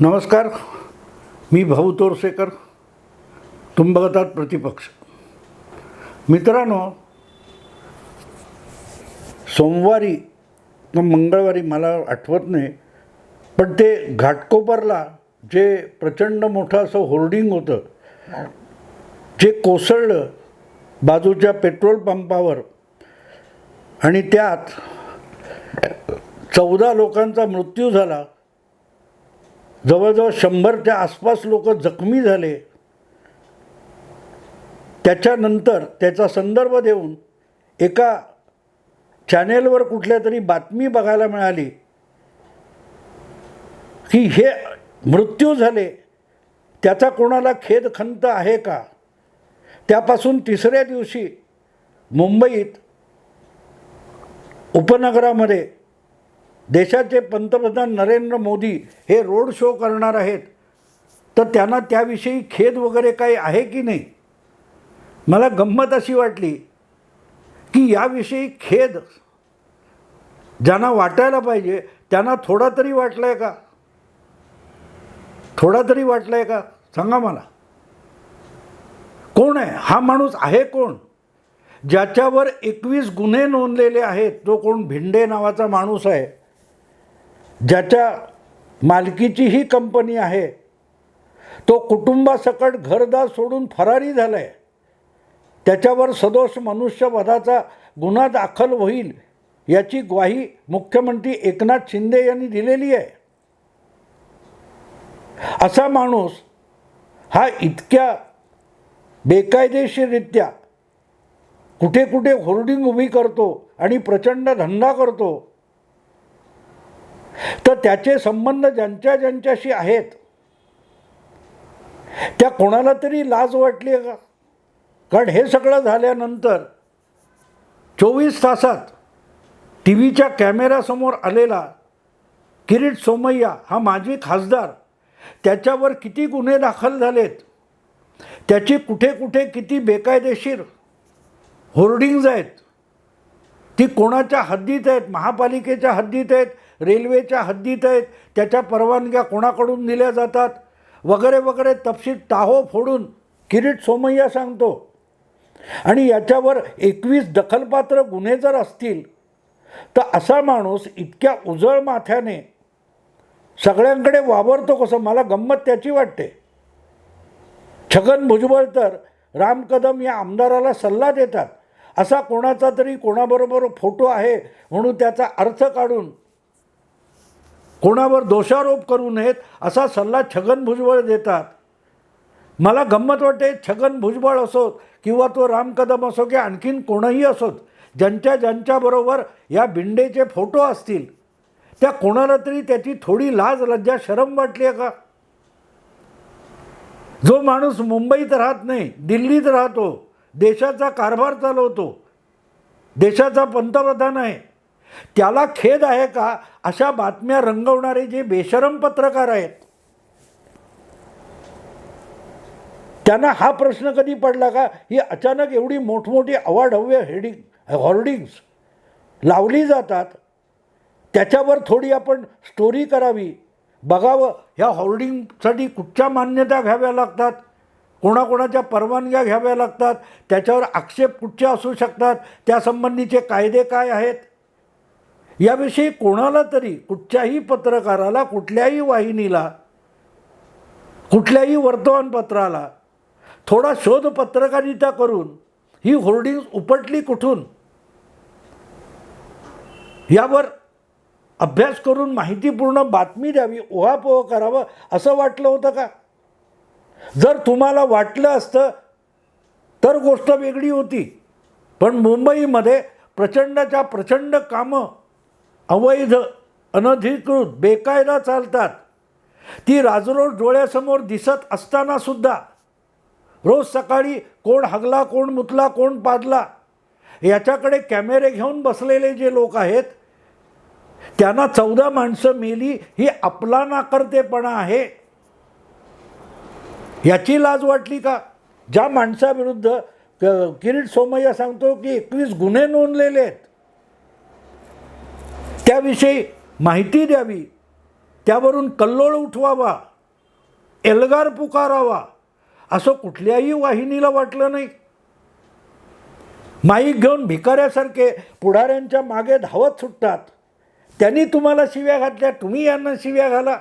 नमस्कार मी भाऊ तोरसेकर तुम बघतात प्रतिपक्ष. मित्रांनो सोमवारी मंगळवारी मला आठवत नाही पण ते घाटकोपरला जे प्रचंड मोठं असं होर्डिंग होतं जे कोसळलं बाजूच्या पेट्रोल पंपावर आणि त्यात चौदा लोकांचा मृत्यू झाला जवळजवळ शंभरच्या आसपास लोक जखमी झाले. त्याच्यानंतर त्याचा संदर्भ देऊन एका चॅनेलवर कुठल्या तरी बातमी बघायला मिळाली की हे मृत्यू झाले. त्याचा कोणाला खेद खंत आहे का? त्यापासून तिसऱ्या दिवशी मुंबईत उपनगरामध्ये देशाचे पंतप्रधान नरेंद्र मोदी हे रोड शो करणार आहेत तर त्यांना त्याविषयी खेद वगैरे काही आहे की नाही? मला गंमत अशी वाटली की याविषयी खेद ज्यांना वाटायला पाहिजे त्यांना थोडा तरी वाटला आहे का? थोडा तरी वाटला आहे का? सांगा मला. कोण आहे? हा माणूस आहे कोण? ज्याच्यावर एकवीस गुन्हे नोंदलेले आहेत जो कोण भिंडे नावाचा माणूस आहे? ज्याच्या मालकीची ही कंपनी आहे तो कुटुंबासकट घरदार सोडून फरारी झाला आहे त्याच्यावर सदोष मनुष्यवधाचा गुन्हा दाखल होईल याची ग्वाही मुख्यमंत्री एकनाथ शिंदे यांनी दिलेली आहे. असा माणूस हा इतक्या बेकायदेशीररित्या कुठे कुठे होर्डिंग उभी करतो आणि प्रचंड धंदा करतो तर त्याचे संबंध ज्यांच्या ज्यांच्याशी आहेत त्या कोणाला तरी लाज वाटली आहे का? कारण हे सगळं झाल्यानंतर चोवीस तासात टी व्हीच्या कॅमेऱ्यासमोर आलेला किरीट सोमय्या हा माजी खासदार त्याच्यावर किती गुन्हे दाखल झालेत? त्याची कुठे कुठे किती बेकायदेशीर होर्डिंग्ज आहेत? ती कोणाच्या हद्दीत आहेत? महापालिकेच्या हद्दीत आहेत? रेल्वेच्या हद्दीत आहेत. त्याच्या परवानग्या कोणाकडून दिल्या जातात? वगैरे वगैरे तपशील टाहो फोडून. किरीट सोमय्या सांगतो. आणि याच्यावर एकवीस दखलपात्र गुन्हे जर असतील तर असा माणूस इतक्या उजळ माथ्याने सगळ्यांकडे वावरतो कसं? मला गंमत त्याची वाटते. छगन भुजबळ तर राम कदम या आमदाराला सल्ला देतात. असा कोणाचा तरी कोणाबरोबर फोटो आहे म्हणून त्याचा अर्थ काढून कोणावर दोषारोप करू नयेत असा सल्ला छगन भुजबळ देतात. मला गंमत वाटते छगन भुजबळ असोत किंवा तो राम कदम असो की आणखीन कोणही असोत ज्यांच्या ज्यांच्याबरोबर या बिंडेचे फोटो असतील त्या कोणाला तरी त्याची थोडी लाज लज्जा शरम वाटली आहे का? जो माणूस मुंबईत राहत नाही दिल्लीत राहतो देशाचा कारभार चालवतो देशाचा पंतप्रधान आहे त्याला खेद आहे का? अशा बातम्या रंगवणारे जे बेशरम पत्रकार आहेत त्यांना हा प्रश्न कधी पडला का? ही अचानक एवढी मोठमोठी अवाढव्य हेडिंग हॉर्डिंग्स लावली जातात. त्याच्यावर थोडी आपण स्टोरी करावी. बघावं ह्या होर्डिंगसाठी कुठच्या मान्यता घ्याव्या लागतात? कोणाकोणाच्या परवानग्या घ्याव्या लागतात? त्याच्यावर आक्षेप कुठचे असू शकतात? त्यासंबंधीचे कायदे काय आहेत? याविषयी कोणाला तरी कुठच्याही पत्रकाराला कुठल्याही वाहिनीला कुठल्याही वर्तमानपत्राला थोडा शोध पत्रकारिता करून ही होर्डिंग्ज उपटली कुठून? यावर अभ्यास करून माहितीपूर्ण बातमी द्यावी ओहापोह करावं असं वाटलं होतं का? जर तुम्हाला वाटलं असतं तर गोष्ट वेगळी होती. पण मुंबईमध्ये प्रचंडच्या प्रचंड कामं अवैध अनधिकृत बेकायदा चालतात. ती राजरोज डोळ्यासमोर दिसत असतानासुद्धा रोज सकाळी कोण हगला कोण मुतला कोण पाडला याच्याकडे कॅमेरे घेऊन बसलेले जे लोक आहेत त्यांना चौदा माणसं मेली ही आपला नाकर्तेपणा आहे. याची लाज वाटली का? ज्या माणसाविरुद्ध क- किरीट सोमय्या सांगतो की एकवीस गुन्हे नोंदलेले आहेत. त्याविषयी माहिती द्यावी. त्यावरून कल्लोळ उठवावा. एल्गार पुकारावा. असं कुठल्याही वाहिनीला वाटलं नाही. माईक घेऊन भिकाऱ्यासारखे पुढाऱ्यांच्या मागे धावत सुटतात. त्यांनी तुम्हाला शिव्या घातल्या तुम्ही यांना शिव्या घाला.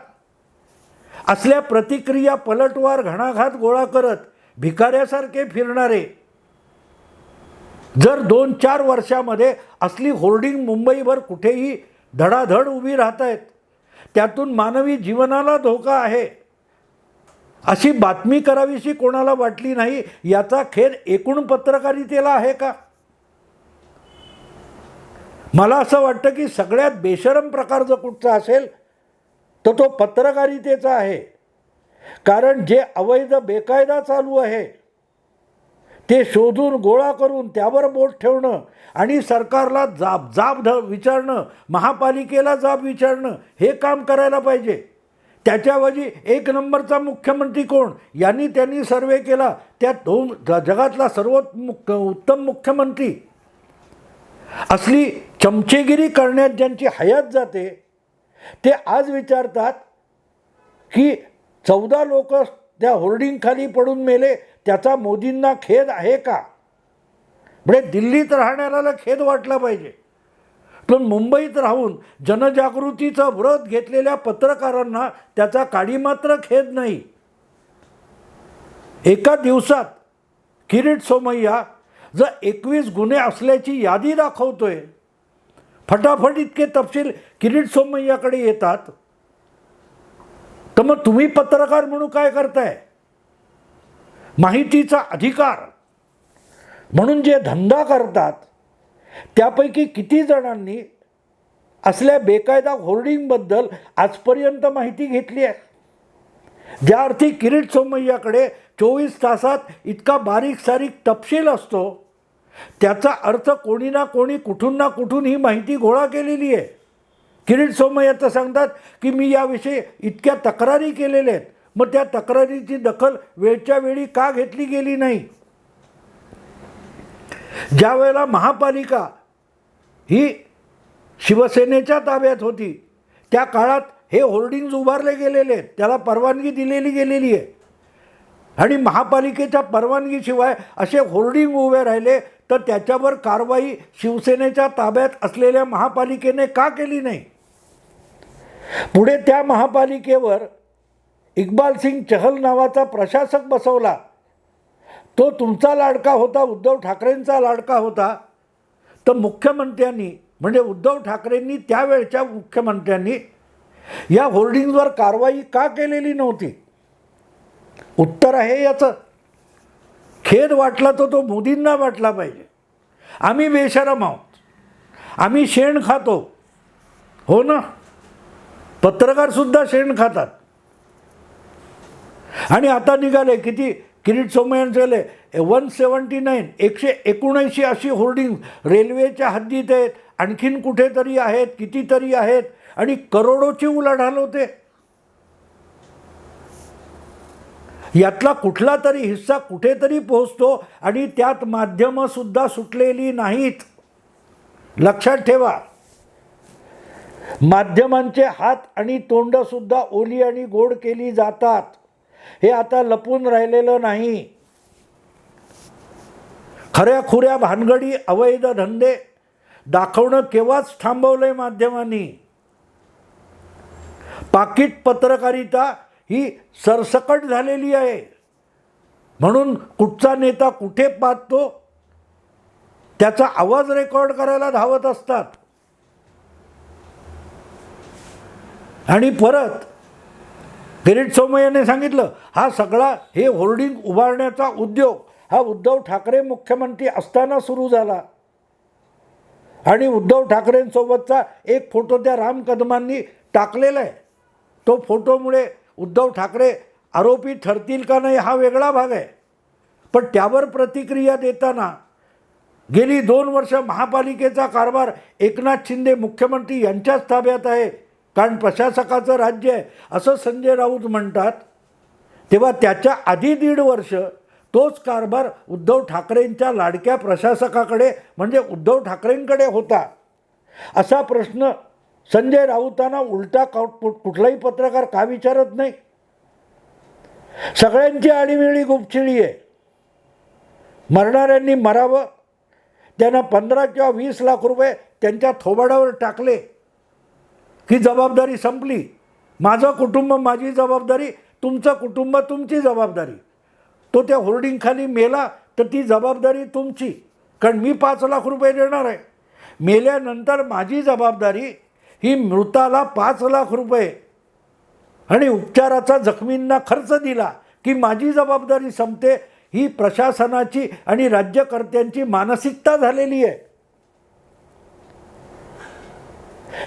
असल्या प्रतिक्रिया पलटवार घणाघात गोळा करत भिकाऱ्यासारखे फिरणारे. जर दोन चार वर्षामध्ये असली होर्डिंग मुंबईभर कुठेही धडाधड उभी राहत आहेत त्यातून मानवी जीवनाला धोका आहे. अशी बातमी करावीशी कोणाला वाटली नाही याचा खेद एकूण पत्रकारितेला आहे का? मला असं वाटतं की सगळ्यात बेशरम प्रकार जो कुठचा असेल तर तो पत्रकारितेचा आहे. कारण जे अवैध बेकायदा चालू आहे ते शोधून गोळा करून त्यावर बोट ठेवणं आणि सरकारला जाब जाब ध विचारणं महापालिकेला जाब विचारणं हे काम करायला पाहिजे. त्याच्याऐवजी एक नंबरचा मुख्यमंत्री कोण? यांनी त्यांनी सर्वे केला. त्या दोन ज- जगातला सर्वोत् मुख्य उत्तम मुख्यमंत्री. असली चमचेगिरी करण्यात ज्यांची हयात जाते ते आज विचारतात की चौदा लोक त्या होर्डिंगखाली पडून मेले त्याचा मोदींना खेद आहे का? म्हणजे दिल्लीत राहणाऱ्याला खेद वाटला पाहिजे. पण मुंबईत राहून जनजागृतीचा व्रत घेतलेल्या पत्रकारांना त्याचा काडीमात्र खेद नाही. एका दिवसात किरीट सोमय्या जर एकवीस गुन्हे असल्याची यादी दाखवतोय फटाफट इतके तपशील किरीट सोमय्याकडे येतात. तर मग तुम्ही पत्रकार म्हणून काय करताय? माहितीचा अधिकार. म्हणून जे धंदा करतात त्यापैकी किती जणांनी असल्या बेकायदा होर्डिंगबद्दल आजपर्यंत माहिती घेतली आहे? ज्या अर्थी किरीट सोमय्याकडे चोवीस तासात इतका बारीक सारीक तपशील असतो त्याचा अर्थ कोणी ना कोणी कुठून ना कुठून ही माहिती गोळा केलेली आहे. किरीट सोमय्या तर सांगतात की मी याविषयी इतक्या तक्रारी केलेल्या आहेत. मग त्या तक्रारीची दखल वेळच्या वेळी का घेतली गेली नाही? ज्या वेळेला महापालिका ही शिवसेनेच्या ताब्यात होती त्या काळात हे होर्डिंग्ज उभारले गेलेले आहेत त्याला परवानगी दिलेली गेलेली आहे. आणि महापालिकेच्या परवानगीशिवाय असे होर्डिंग उभे राहिले तर त्याच्यावर कारवाई शिवसेनेच्या ताब्यात असलेल्या महापालिकेने का केली नाही? पुढे त्या महापालिकेवर इक्बाल सिंग चहल नावाचा प्रशासक बसवला. तो तुमचा लाडका होता उद्धव ठाकरेंचा लाडका होता. तर मुख्यमंत्र्यांनी म्हणजे उद्धव ठाकरेंनी त्यावेळच्या मुख्यमंत्र्यांनी या होर्डिंग्जवर कारवाई का केलेली नव्हती? उत्तर आहे याचं. खेद वाटला तर तो मोदींना वाटला पाहिजे. आम्ही बेशरम आहोत. आम्ही शेण खातो. हो ना? पत्रकारसुद्धा शेण खातात. आणि आता निघाले किती? किरीट सोमयन झाले. वन सेवन्टी नाईन एकशे एकोणऐंशी अशी होर्डिंग रेल्वेच्या हद्दीत आहेत. आणखीन कुठेतरी आहेत कितीतरी आहेत. आणि करोडोची उलाढाल होते. यातला कुठला तरी हिस्सा कुठेतरी पोहोचतो आणि त्यात माध्यमंसुद्धा सुटलेली नाहीत. लक्षात ठेवा. माध्यमांचे हात आणि तोंडसुद्धा ओली आणि गोड केली जातात. हे आता लपून राहिलेलं नाही. खऱ्या खुऱ्या भानगडी अवैध धंदे दाखवणं केव्हाच थांबवलंय माध्यमांनी? पाकिट पत्रकारिता ही सरसकट झालेली आहे. म्हणून कुठचा नेता कुठे पाहतो? त्याचा आवाज रेकॉर्ड करायला धावत असतात. आणि परत किरीट सोमय्याने सांगितलं हा सगळा हे होर्डिंग उभारण्याचा उद्योग हा उद्धव ठाकरे मुख्यमंत्री असताना सुरू झाला. आणि उद्धव ठाकरेंसोबतचा एक फोटो त्या राम कदमांनी टाकलेला आहे. तो फोटोमुळे उद्धव ठाकरे आरोपी ठरतील का नाही हा वेगळा भाग आहे. पण त्यावर प्रतिक्रिया देताना गेली दोन वर्ष महापालिकेचा कारभार एकनाथ शिंदे मुख्यमंत्री यांच्याच ताब्यात आहे. कारण प्रशासकाचं राज्य आहे. असं संजय राऊत म्हणतात तेव्हा त्याच्या आधी दीड वर्ष तोच कारभार उद्धव ठाकरेंच्या लाडक्या प्रशासकाकडे म्हणजे उद्धव ठाकरेंकडे होता. असा प्रश्न संजय राऊतांना उलटा कुठलाही पत्रकार का विचारत नाही? सगळ्यांची आळीमिळी गुपचिळी आहे. मरणाऱ्यांनी मरावं त्यांना पंधरा किंवा वीस लाख रुपये त्यांच्या थोबाडावर टाकले. की जबाबदारी संपली. माझं कुटुंब माझी जबाबदारी तुमचं कुटुंब तुमची जबाबदारी. तो त्या होर्डिंगखाली मेला तर ती जबाबदारी तुमची. कारण मी पाच लाख रुपये देणार आहे. मेल्यानंतर माझी जबाबदारी ही मृताला पाच लाख रुपये आणि उपचाराचा जखमींना खर्च दिला की माझी जबाबदारी संपते ही प्रशासनाची आणि राज्यकर्त्यांची मानसिकता झालेली आहे.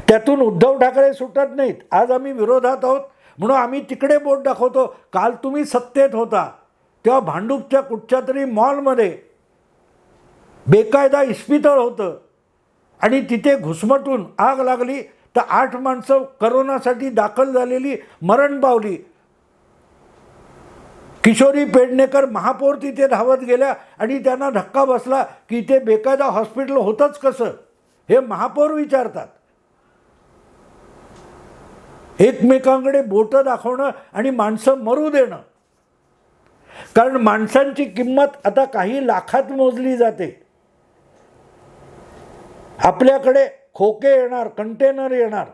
त्यातून उद्धव ठाकरे सुटत नाहीत. आज आम्ही विरोधात आहोत म्हणून आम्ही तिकडे बोट दाखवतो. काल तुम्ही सत्तेत होता. तेव्हा भांडूपच्या कुठच्या तरी मॉलमध्ये बेकायदा इस्पितळ होतं. आणि तिथे घुसमटून आग लागली. तर आठ माणसं करोनासाठी दाखल झालेली मरण पावली. किशोरी पेडणेकर महापौर तिथे धावत गेल्या आणि त्यांना धक्का बसला की ते बेकायदा हॉस्पिटल होतंच कसं? हे महापौर विचारतात. एकमेकांकडे बोटं दाखवणं आणि माणसं मरू देणं. कारण माणसांची किंमत आता काही लाखात मोजली जाते. आपल्याकडे खोके येणार कंटेनर येणार.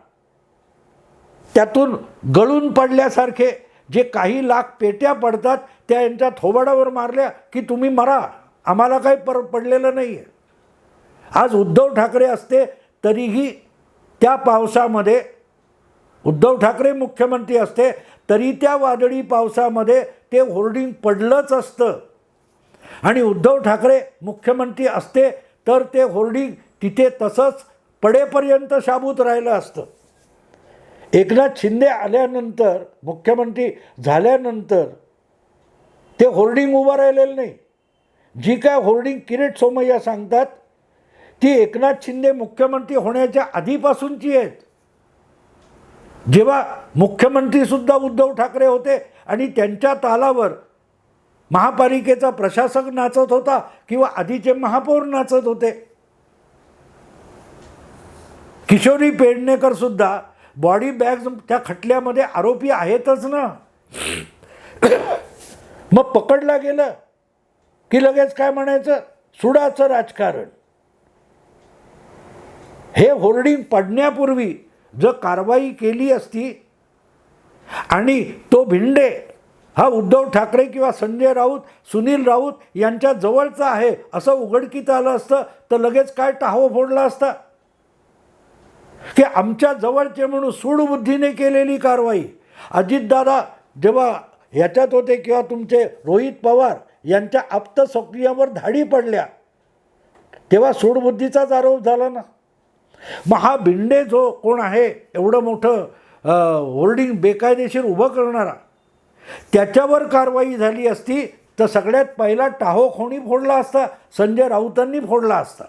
त्यातून गळून पडल्यासारखे जे काही लाख पेट्या पडतात त्या यांच्या थोबाडावर मारल्या की तुम्ही मरा. आम्हाला काही पर पडलेलं नाही आहे आज उद्धव ठाकरे असते तरीही त्या पावसामध्ये उद्धव ठाकरे मुख्यमंत्री असते तरी त्या वादळी पावसामध्ये ते होर्डिंग पडलंच असतं. आणि उद्धव ठाकरे मुख्यमंत्री असते तर ते होर्डिंग तिथे तसंच पडेपर्यंत शाबूत राहिलं असतं. एकनाथ शिंदे आल्यानंतर मुख्यमंत्री झाल्यानंतर ते होर्डिंग उभं राहिलेलं नाही. जी काय होर्डिंग किरीट सोमय्या सांगतात ती एकनाथ शिंदे मुख्यमंत्री होण्याच्या आधीपासूनची आहेत. जेव्हा मुख्यमंत्रीसुद्धा उद्धव ठाकरे होते आणि त्यांच्या तालावर महापालिकेचा प्रशासक नाचत होता किंवा आधीचे महापौर नाचत होते. किशोरी पेडणेकर सुद्धा बॉडी बॅग्स त्या खटल्यामध्ये आरोपी आहेतच ना. मग पकडला गेलं की लगेच काय म्हणायचं? सुडाचं राजकारण. हे होर्डिंग पडण्यापूर्वी जर कारवाई केली असती आणि तो भिंडे हा उद्धव ठाकरे किंवा संजय राऊत सुनील राऊत यांच्या जवळचा आहे असं उघडकीत आलं असतं तर लगेच काय टाहो फोडला असता? की आमच्या जवळचे म्हणून सूडबुद्धीने केलेली कारवाई. अजितदादा जेव्हा ह्याच्यात होते किंवा तुमचे रोहित पवार यांच्या आप्त सक्रियावर धाडी पडल्या तेव्हा सूडबुद्धीचाच आरोप झाला ना? मग हा भिंडे जो कोण आहे एवढं मोठं होर्डिंग बेकायदेशीर उभं करणारा त्याच्यावर कारवाई झाली असती तर सगळ्यात पहिला टाहो खोणी फोडला असता संजय राऊतांनी फोडला असता.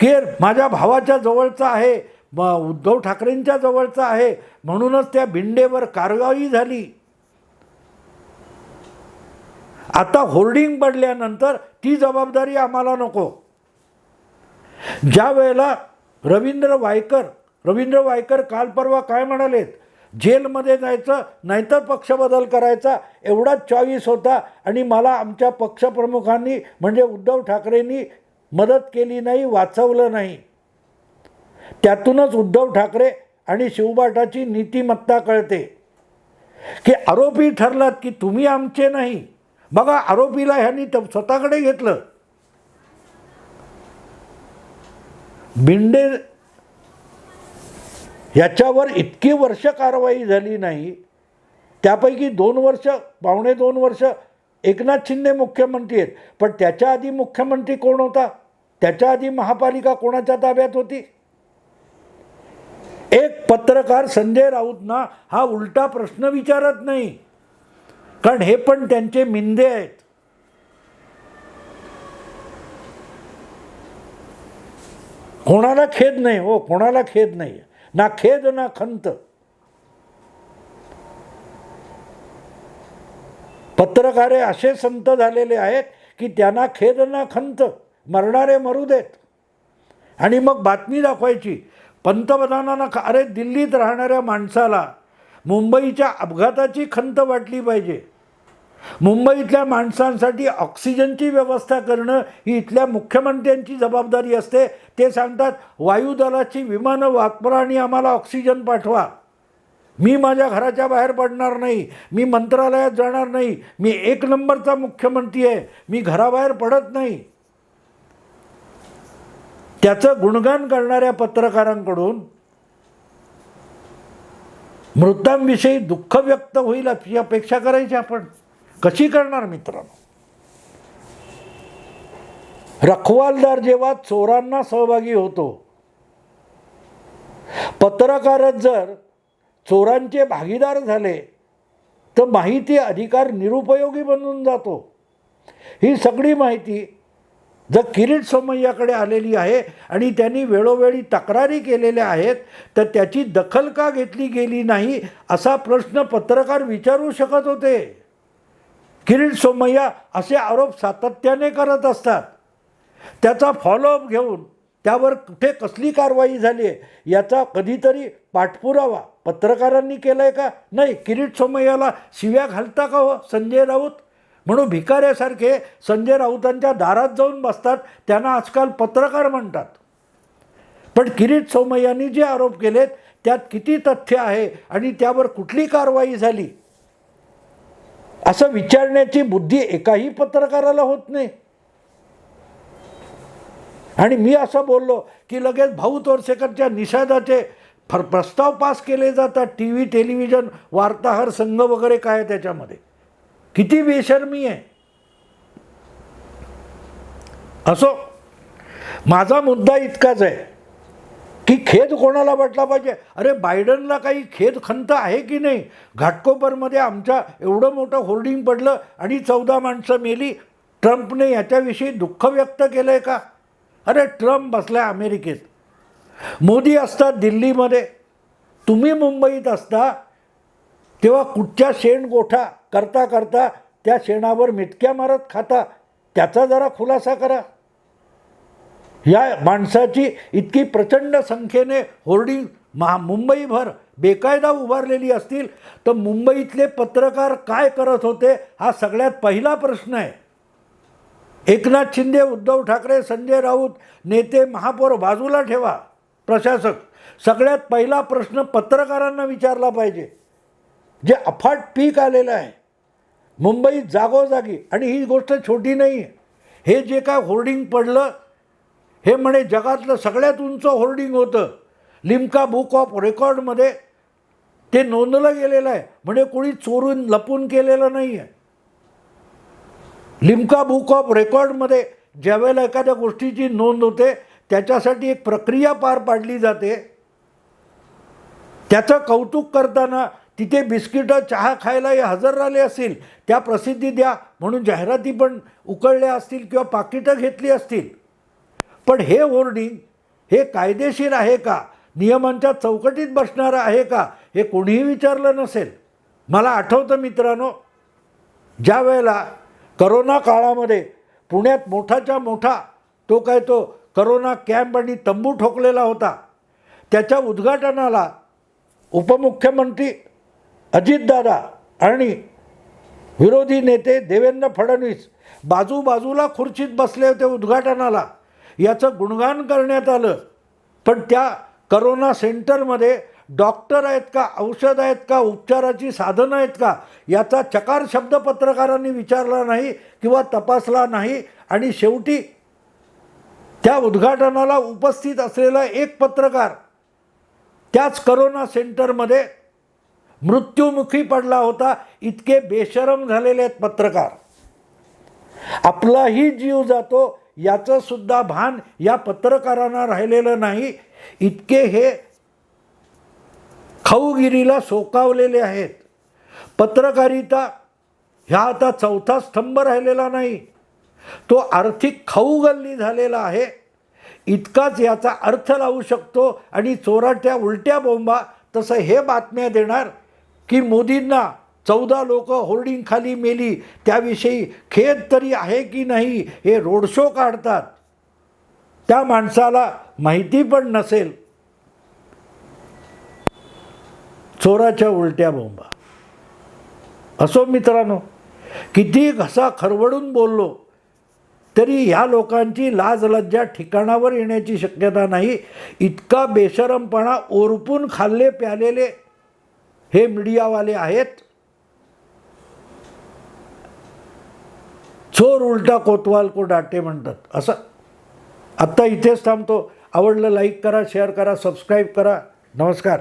की माझ्या भावाच्या जवळचा आहे म उद्धव ठाकरेंच्या जवळचा आहे म्हणूनच त्या भिंडेवर कारवाई झाली. आता होर्डिंग पडल्यानंतर ती जबाबदारी आम्हाला नको. ज्या वेळेला रवींद्र वायकर रवींद्र वायकर काल परवा काय म्हणालेत? जेलमध्ये जायचं नाहीतर पक्ष बदल करायचा एवढाच चॉईस होता आणि मला आमच्या पक्षप्रमुखांनी म्हणजे उद्धव ठाकरेंनी मदत केली नाही वाचवलं नाही. त्यातूनच उद्धव ठाकरे आणि शिवबाटाची नीतिमत्ता कळते. की आरोपी ठरलात की तुम्ही आमचे नाही. बघा आरोपीला ह्यांनी त- स्वतःकडे घेतलं. बिंडे याच्यावर इतकी वर्ष कारवाई झाली नाही. त्यापैकी दोन वर्ष पावणे दोन वर्ष एकनाथ शिंदे मुख्यमंत्री आहेत. पण त्याच्या आधी मुख्यमंत्री कोण होता? त्याच्या आधी महापालिका कोणाच्या ताब्यात होती? एक पत्रकार संजय राऊतना हा उलटा प्रश्न विचारत नाही. कारण हे पण त्यांचे मिंदे आहेत. कोणाला खेद नाही हो कोणाला खेद नाही. ना खेद ना खंत. पत्रकारे असे संत झालेले आहेत की त्यांना खेद ना खंत. मरणारे मरू देत. आणि मग बातमी दाखवायची. पंतप्रधानांना अरे दिल्लीत राहणाऱ्या माणसाला मुंबईच्या अपघाताची खंत वाटली पाहिजे. मुंबईतल्या माणसांसाठी ऑक्सिजनची व्यवस्था करणं ही इथल्या मुख्यमंत्र्यांची जबाबदारी असते. ते सांगतात वायुदलाची विमानं वापरा आणि आम्हाला ऑक्सिजन पाठवा. मी माझ्या घराच्या बाहेर पडणार नाही. मी मंत्रालयात जाणार नाही. मी एक नंबरचा मुख्यमंत्री आहे. मी घराबाहेर पडत नाही. त्याचं गुणगान करणाऱ्या पत्रकारांकडून मृतांविषयी दुःख व्यक्त होईल अशी अपेक्षा करायची आपण. कशी करणार मित्रांनो? रखवालदार जेव्हा चोरांना सहभागी होतो पत्रकारच जर चोरांचे भागीदार झाले तर माहिती अधिकार निरुपयोगी बनून जातो. ही सगळी माहिती जर किरीट सोमय्याकडे आलेली आहे आणि त्यांनी वेळोवेळी तक्रारी केलेल्या आहेत तर त्याची दखल का घेतली गेली नाही असा प्रश्न पत्रकार विचारू शकत होते. किरीट सोमय्या असे आरोप सातत्याने करत असतात. त्याचा फॉलोअप घेऊन त्यावर कुठे कसली कारवाई झाली आहे याचा कधीतरी पाठपुरावा पत्रकारांनी केला आहे का? नाही किरीट सोमय्याला शिव्या घालता का हो संजय राऊत? म्हणून भिकाऱ्यासारखे संजय राऊतांच्या दारात जाऊन बसतात त्यांना आजकाल पत्रकार म्हणतात. पण किरीट सोमय्यांनी जे आरोप केलेत त्यात किती तथ्य आहे आणि त्यावर कुठली कारवाई झाली? असं विचारण्याची बुद्धी एकाही पत्रकाराला होत नाही. आणि मी असं बोललो की लगेच भाऊ तोरसेकरच्या निषेधाचे फर प्रस्ताव पास केले जातात. टी व्ही टेलिव्हिजन वार्ताहर संघ वगैरे काय आहे त्याच्यामध्ये? किती बेशर्मी आहे? असो माझा मुद्दा इतकाच आहे. की खेद कोणाला वाटला पाहिजे? अरे बायडनला काही खेद खंत आहे की नाही? घाटकोपरमध्ये आमच्या एवढं मोठं होर्डिंग पडलं आणि चौदा माणसं मेली. ट्रम्पने याच्याविषयी दुःख व्यक्त केलं आहे का? अरे ट्रम्प बसला अमेरिकेत. मोदी असतात दिल्लीमध्ये. तुम्ही मुंबईत असता तेव्हा कुठच्या शेण गोठा करता करता त्या शेणावर मिटक्या मारत खाता. त्याचा जरा खुलासा करा. या माणसाची इतकी प्रचंड संख्येने होर्डिंग महा मुंबईभर बेकायदा उभारलेली असतील तर मुंबईतले पत्रकार काय करत होते हा सगळ्यात पहिला प्रश्न आहे. एकनाथ शिंदे उद्धव ठाकरे संजय राऊत नेते महापौर बाजूला ठेवा प्रशासक. सगळ्यात पहिला प्रश्न पत्रकारांना विचारला पाहिजे. जे अफाट पीक आलेलं आहे मुंबईत जागोजागी आणि ही गोष्ट छोटी नाही आहे हे जे काय होर्डिंग पडलं हे म्हणे जगातलं सगळ्यात उंच होर्डिंग होतं. लिमका बुक ऑफ रेकॉर्डमध्ये ते नोंदलं गेलेलं आहे. म्हणे कोणी चोरून लपून केलेलं नाही आहे लिमका बुक ऑफ रेकॉर्डमध्ये ज्यावेळेला एखाद्या गोष्टीची नोंद होते त्याच्यासाठी एक प्रक्रिया पार पाडली जाते. त्याचं कौतुक करताना तिथे बिस्किटं चहा खायला हे हजर राहिले असतील. त्या प्रसिद्धी द्या म्हणून जाहिराती पण उकळल्या असतील किंवा पाकिटं घेतली असतील. पण हे होर्डिंग हे कायदेशीर आहे का? नियमांच्या चौकटीत बसणारं आहे का? हे कोणीही विचारलं नसेल. मला आठवतं मित्रांनो ज्या वेळेला करोना काळामध्ये पुण्यात मोठाच्या मोठा तो काय तो करोना कॅम्प आणि तंबू ठोकलेला होता. त्याच्या उद्घाटनाला उपमुख्यमंत्री अजितदादा आणि विरोधी नेते देवेंद्र फडणवीस बाजूबाजूला खुर्चीत बसले होते उद्घाटनाला. याचं गुणगान करण्यात आलं. पण त्या करोना सेंटरमध्ये डॉक्टर आहेत का औषध आहेत का उपचाराची साधनं आहेत का याचा चकार शब्द पत्रकारांनी विचारला नाही किंवा तपासला नाही आणि शेवटी त्या उद्घाटनाला उपस्थित असलेला एक पत्रकार त्याच करोना सेंटरमध्ये मृत्युमुखी पडला होता. इतके बेशरम झालेले आहेत पत्रकार. आपलाही जीव जातो. याचं सुद्धा भान या पत्रकारांना राहिलेलं नाही. इतके हे खाऊगिरीला सोकावलेले आहेत. पत्रकारिता ह्या आता चौथा स्तंभ राहिलेला नाही. तो आर्थिक खाऊगल्ली झालेला आहे. इतकाच याचा अर्थ लावू शकतो आणि चोराट्या उलट्या बोंबा तसं हे बातम्या देणार की मोदींना चौदा लोक होर्डिंग खाली मेली. त्याविषयी खेद तरी आहे की नाही हे रोड शो काढतात. त्या माणसाला माहिती पण नसेल. चोराच्या उलट्या बोंबा. असो मित्रांनो किती घसा खरवडून बोललो तरी ह्या लोकांची लाज लज्जा ठिकाणावर येण्याची शक्यता नाही. इतका बेशरमपणा ओरपून खाल्ले प्यालेले हे मीडियावाले आहेत. चोर उलटा कोतवाल को डाटे म्हणतात. असं. आत्ता इथेच थांबतो. आवडलं लाईक करा शेअर करा सबस्क्राईब करा. नमस्कार.